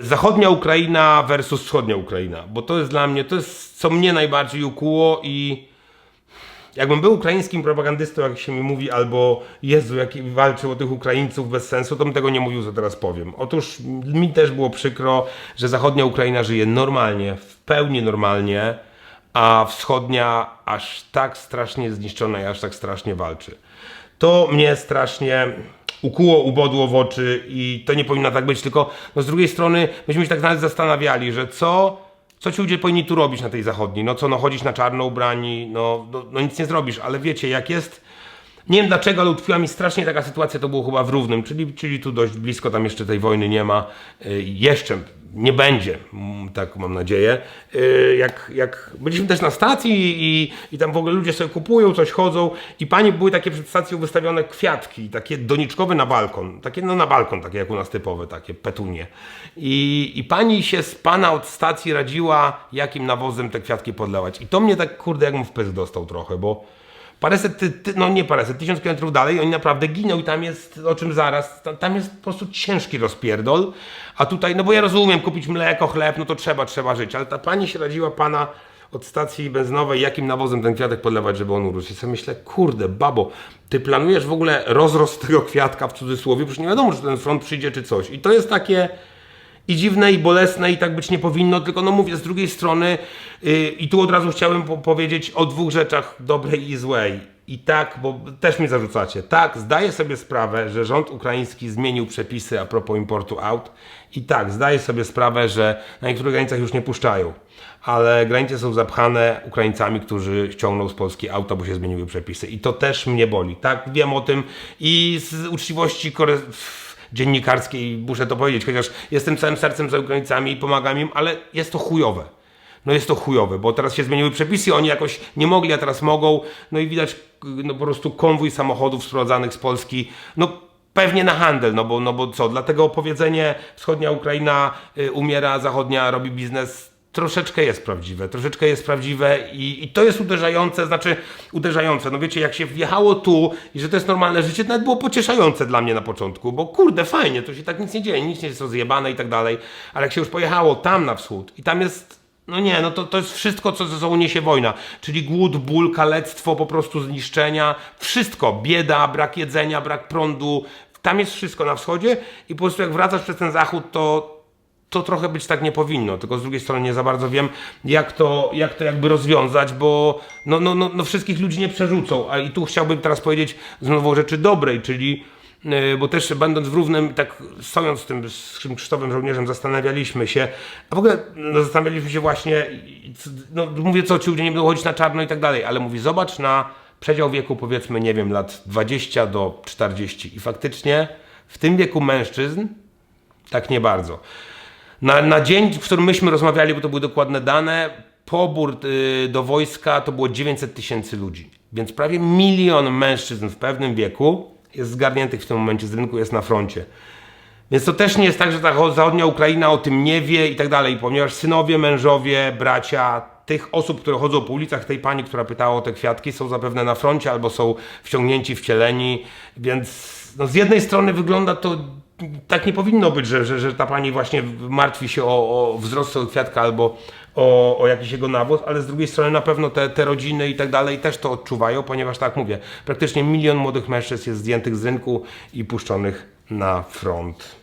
Zachodnia Ukraina versus wschodnia Ukraina, bo to jest dla mnie, to jest co mnie najbardziej ukuło i jakbym był ukraińskim propagandystą, jak się mi mówi, albo Jezu, jaki walczył o tych Ukraińców bez sensu, to bym tego nie mówił, co teraz powiem. Otóż mi też było przykro, że zachodnia Ukraina żyje normalnie, w pełni normalnie, a wschodnia aż tak strasznie zniszczona i aż tak strasznie walczy. To mnie strasznie ukuło, ubodło w oczy i to nie powinno tak być, tylko no z drugiej strony myśmy się tak nawet zastanawiali, że co, co ci ludzie powinni tu robić na tej zachodniej? No co, no chodzić na czarno ubrani, no, no, no nic nie zrobisz, ale wiecie, jak jest, nie wiem dlaczego, ale utkwiła mi strasznie taka sytuacja, to było chyba w Równym, czyli, czyli tu dość blisko, tam jeszcze tej wojny nie ma, y, jeszcze nie będzie, tak mam nadzieję. Y, Jak, jak byliśmy też na stacji i, i tam w ogóle ludzie sobie kupują, coś chodzą i pani były takie przed stacją wystawione kwiatki, takie doniczkowe na balkon, takie no na balkon, takie jak u nas typowe, takie petunie. I, I pani się z pana od stacji radziła, jakim nawozem te kwiatki podlewać. I to mnie tak, kurde, jakbym w pysk dostał trochę, bo paręset, ty, ty, no nie paręset, tysiąc kilometrów dalej, oni naprawdę giną i tam jest, o czym zaraz, tam, jest po prostu ciężki rozpierdol, a tutaj, no bo ja rozumiem, kupić mleko, chleb, no to trzeba, trzeba żyć, ale ta pani się radziła pana od stacji benzynowej, jakim nawozem ten kwiatek podlewać, żeby on urósł. I sobie myślę, kurde, babo, ty planujesz w ogóle rozrost tego kwiatka w cudzysłowie, przecież nie wiadomo, czy ten front przyjdzie, czy coś. I to jest takie i dziwne, i bolesne, i tak być nie powinno, tylko no mówię, z drugiej strony yy, i tu od razu chciałem po powiedzieć o dwóch rzeczach, dobrej i złej. I tak, bo też mi zarzucacie, tak, zdaję sobie sprawę, że rząd ukraiński zmienił przepisy a propos importu aut. I tak, zdaję sobie sprawę, że na niektórych granicach już nie puszczają, ale granice są zapchane Ukraińcami, którzy ściągną z Polski auta, bo się zmieniły przepisy. I to też mnie boli, tak, wiem o tym i z uczciwości kore dziennikarskiej, muszę to powiedzieć, chociaż jestem całym sercem za Ukraińcami i pomagam im, ale jest to chujowe. No jest to chujowe, bo teraz się zmieniły przepisy, oni jakoś nie mogli, a teraz mogą. No i widać no po prostu konwój samochodów sprowadzanych z Polski. No pewnie na handel, no bo, no bo co, dlatego powiedzenie wschodnia Ukraina y, umiera, zachodnia robi biznes troszeczkę jest prawdziwe, troszeczkę jest prawdziwe i, i to jest uderzające, znaczy uderzające, no wiecie, jak się wjechało tu i że to jest normalne życie, to nawet było pocieszające dla mnie na początku, bo kurde, fajnie, to się tak nic nie dzieje, nic nie jest rozjebane i tak dalej, ale jak się już pojechało tam na wschód i tam jest no nie, no to, to jest wszystko, co ze sobą niesie wojna. Czyli głód, ból, kalectwo, po prostu zniszczenia. Wszystko. Bieda, brak jedzenia, brak prądu. Tam jest wszystko na wschodzie i po prostu jak wracasz przez ten zachód, to, to trochę być tak nie powinno. Tylko z drugiej strony nie za bardzo wiem, jak to, jak to jakby rozwiązać, bo no, no, no, no wszystkich ludzi nie przerzucą. A i tu chciałbym teraz powiedzieć znowu o rzeczy dobrej, czyli Yy, bo też będąc w Równym, tak stojąc z tym, z tym Krzysztofem żołnierzem, zastanawialiśmy się, a w ogóle no, zastanawialiśmy się właśnie, no mówię co, ci ludzie nie będą chodzić na czarno i tak dalej, ale mówi, zobacz na przedział wieku powiedzmy, nie wiem, lat 20 do 40 i faktycznie w tym wieku mężczyzn tak nie bardzo. Na, na dzień, w którym myśmy rozmawiali, bo to były dokładne dane, pobór y, do wojska to było 900 tysięcy ludzi. Więc prawie milion mężczyzn w pewnym wieku jest zgarniętych w tym momencie z rynku, jest na froncie. Więc to też nie jest tak, że ta cho- zachodnia Ukraina o tym nie wie i tak dalej, ponieważ synowie, mężowie, bracia tych osób, które chodzą po ulicach, tej pani, która pytała o te kwiatki, są zapewne na froncie albo są wciągnięci, wcieleni, więc no z jednej strony wygląda to tak nie powinno być, że, że, że ta pani właśnie martwi się o, o wzrost kwiatka albo o, o jakiś jego nawóz, ale z drugiej strony na pewno te, te rodziny i tak dalej też to odczuwają, ponieważ tak mówię, praktycznie milion młodych mężczyzn jest zdjętych z rynku i puszczonych na front.